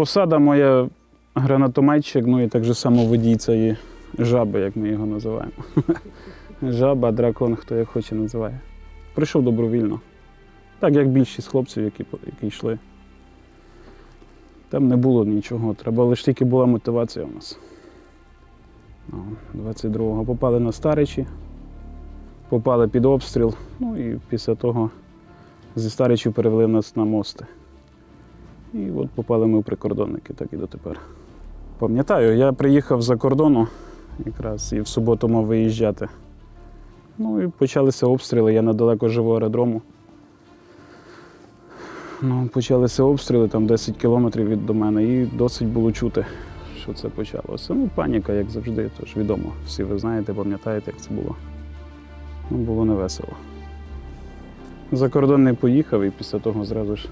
Посада моя гранатометчик, ну і так же само водій цієї жаби, як ми його називаємо. Жаба, дракон, хто як хоче називає. Прийшов добровільно. Так як більшість хлопців, які, які йшли. Там не було нічого, треба лише тільки була мотивація у нас. Ну, 22-го попали на Старичі, попали під обстріл, ну і після того зі Старичів перевели нас на мости. І от попали ми в прикордонники, так і дотепер. Пам'ятаю, я приїхав за кордону якраз і в суботу мав виїжджати. Ну і почалися обстріли, я недалеко живу аеродрому. Ну, почалися обстріли там 10 кілометрів від до мене, і досить було чути, що це почалося. Ну, паніка, як завжди, то ж відомо. Всі ви знаєте, пам'ятаєте, як це було. Ну, було невесело. За кордон не поїхав і після того зразу ж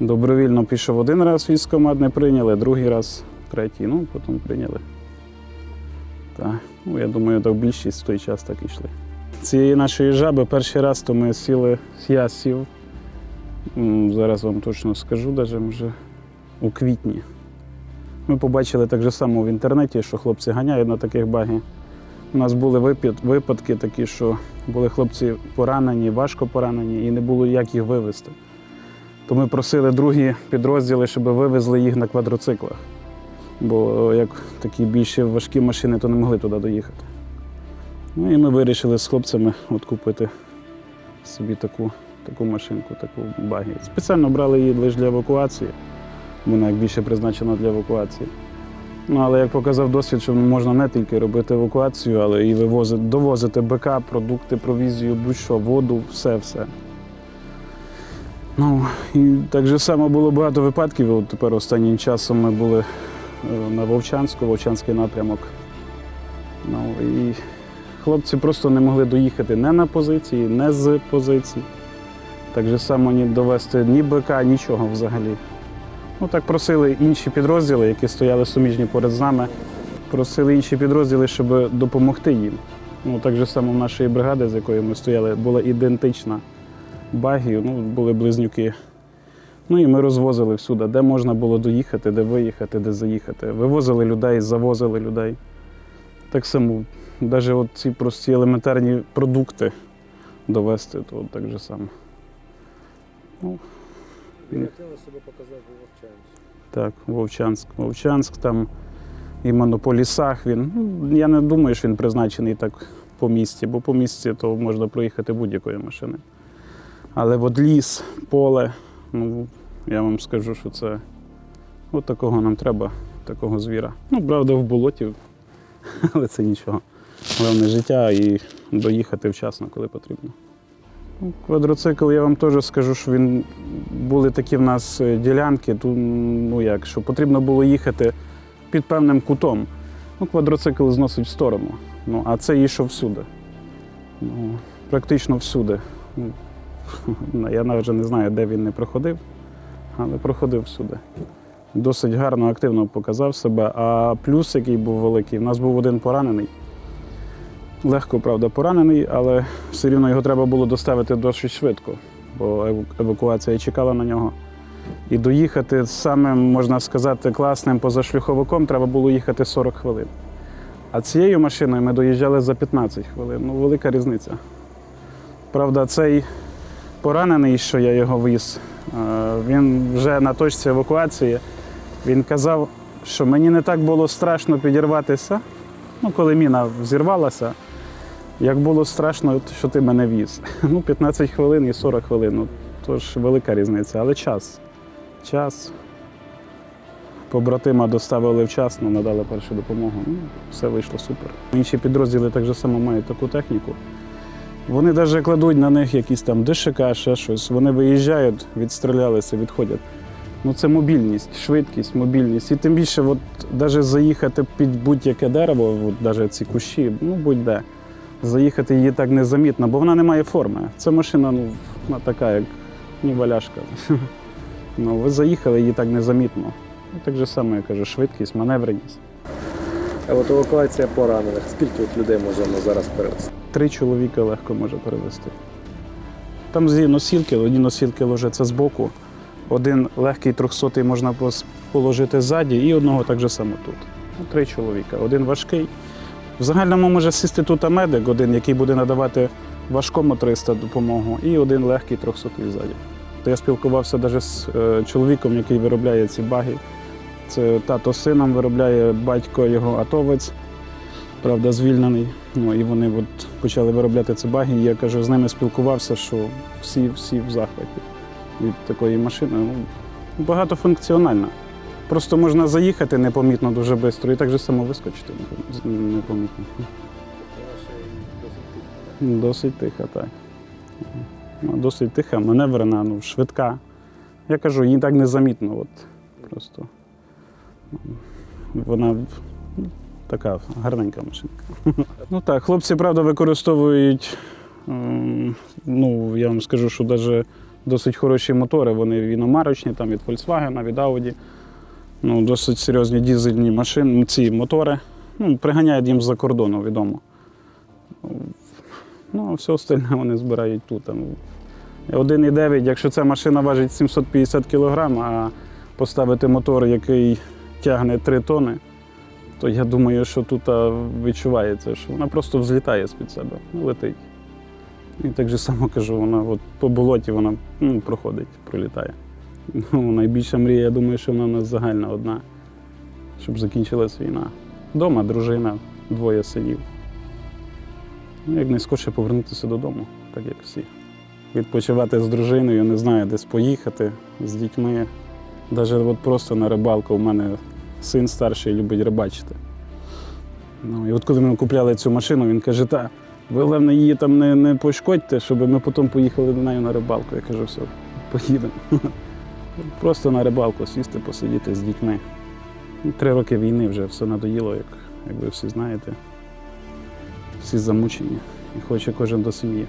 добровільно пішов один раз військкомат, не прийняли, другий раз, третій, ну, потім прийняли. Так, ну, я думаю, так більшість в той час так і йшли. Цієї нашої жаби перший раз то ми сіли, я сів, зараз вам точно скажу, навіть вже у квітні. Ми побачили так же само в інтернеті, що хлопці ганяють на таких багі. У нас були випадки такі, що були хлопці поранені, важко поранені, і не було як їх вивезти. То ми просили другі підрозділи, щоб вивезли їх на квадроциклах. Бо як такі більш важкі машини, то не могли туди доїхати. Ну і ми вирішили з хлопцями от купити собі таку, таку машинку, таку багі. Спеціально брали її лише для евакуації. Вона як більше призначена для евакуації. Ну, але як показав досвід, що можна не тільки робити евакуацію, але і вивозити, довозити БК, продукти, провізію, будь-що, воду, все-все. Ну, і так же само було багато випадків. От тепер останнім часом ми були е, на Вовчанську, Вовчанський напрямок. Ну, і хлопці просто не могли доїхати не на позиції, не з позицій. Так же само ні довести ні БК, нічого взагалі. Ну так просили інші підрозділи, які стояли суміжні поряд з нами, просили інші підрозділи, щоб допомогти їм. Ну, так же само в нашої бригади, з якою ми стояли, була ідентична багі, ну, були близнюки. Ну і ми розвозили всюди, де можна було доїхати, де виїхати, де заїхати. Вивозили людей, завозили людей. Так само, навіть от ці прості елементарні продукти довести, то от так же само. Ну, Він активно себе показав у Вовчанську. Так, Вовчанськ. Вовчанськ там іменно по лісах він. Ну, я не думаю, що він призначений так по місті, бо по місті то можна проїхати будь-якою машиною. Але от ліс, поле, ну я вам скажу, що це от такого нам треба, такого звіра. Ну, правда, в болоті, але це нічого. Головне життя і доїхати вчасно, коли потрібно. Ну, Квадроцикл, я вам теж скажу, що він були такі в нас е, ділянки, ту, ну як, що потрібно було їхати під певним кутом. Ну, квадроцикл зносить в сторону. Ну, а це йшов всюди. Ну, практично всюди. Ну, Я навіть не знаю, де він не проходив, але проходив всюди. Досить гарно, активно показав себе. А плюс, який був великий, в нас був один поранений. Легко, правда, поранений, але все рівно його треба було доставити досить швидко, бо евакуація чекала на нього. І доїхати самим, можна сказати, класним позашлюховиком треба було їхати 40 хвилин. А цією машиною ми доїжджали за 15 хвилин. Ну, велика різниця. Правда, цей поранений, що я його віз, е, він вже на точці евакуації. Він казав, що мені не так було страшно підірватися, ну, коли міна взірвалася, як було страшно, що ти мене віз. Ну, 15 хвилин і 40 хвилин. Ну, ж велика різниця, але час. Час. Побратима доставили вчасно, надали першу допомогу. Ну, все вийшло супер. Інші підрозділи так само мають таку техніку. Вони навіть кладуть на них якісь там ДШК, ще щось. Вони виїжджають, відстрілялися, відходять. Ну, це мобільність, швидкість, мобільність. І тим більше, от, навіть заїхати під будь-яке дерево, от, навіть ці кущі, ну будь-де. Заїхати її так незамітно, бо вона не має форми. Це машина ну, вона така, як ні валяшка. Ну, ви заїхали її так незамітно. Ну, так же само, я кажу, швидкість, маневреність. А от евакуація поранених. Скільки от людей можемо зараз перевезти? Три чоловіка легко може перевезти. Там зі носілки, одні носілки ложаться збоку, Один легкий 300 можна положити ззаді і одного так же само тут. Ну, Три чоловіка. Один важкий. В загальному може сісти тут медик, один, який буде надавати важкому 300 допомогу, і один легкий 300 ззаді. То я спілкувався навіть з е, чоловіком, який виробляє ці баги. Це тато з сином виробляє, батько його атовець, правда, звільнений. Ну і вони от почали виробляти ці баги. Я кажу, з ними спілкувався, що всі, всі в захваті від такої машини. Ну, багатофункціональна. Просто можна заїхати непомітно дуже швидко і так же само вискочити непомітно. Досить тиха, так. Ну, досить тиха, маневрена, ну, швидка. Я кажу, їй так незамітно. От, просто. Вона ну, така гарненька машинка. Ну так, хлопці, правда, використовують, ем, ну, я вам скажу, що навіть досить хороші мотори. Вони іномарочні, там від Volkswagen, від Audi. Ну, досить серйозні дізельні машини, ці мотори. Ну, приганяють їм з-за кордону, відомо. Ну, а все остальне вони збирають тут. Там. 1,9, якщо ця машина важить 750 кг, а поставити мотор, який тягне 3 тони, то я думаю, що тут відчувається, що вона просто взлітає з-під себе, летить. І так же само кажу, вона от по болоті вона ну, проходить, пролітає. Ну, найбільша мрія, я думаю, що вона у нас загальна одна, щоб закінчилась війна. Дома дружина, двоє синів. Ну, як найскорше повернутися додому, так як всі. Відпочивати з дружиною, не знаю, десь поїхати з дітьми. Навіть от просто на рибалку у мене син старший любить рибачити. Ну, і от коли ми купляли цю машину, він каже, та, ви головне її там не, не пошкодьте, щоб ми потім поїхали до неї на рибалку. Я кажу, все, поїдемо. Просто на рибалку сісти, посидіти з дітьми. Три роки війни вже все надоїло, як, як ви всі знаєте. Всі замучені і хоче кожен до сім'ї.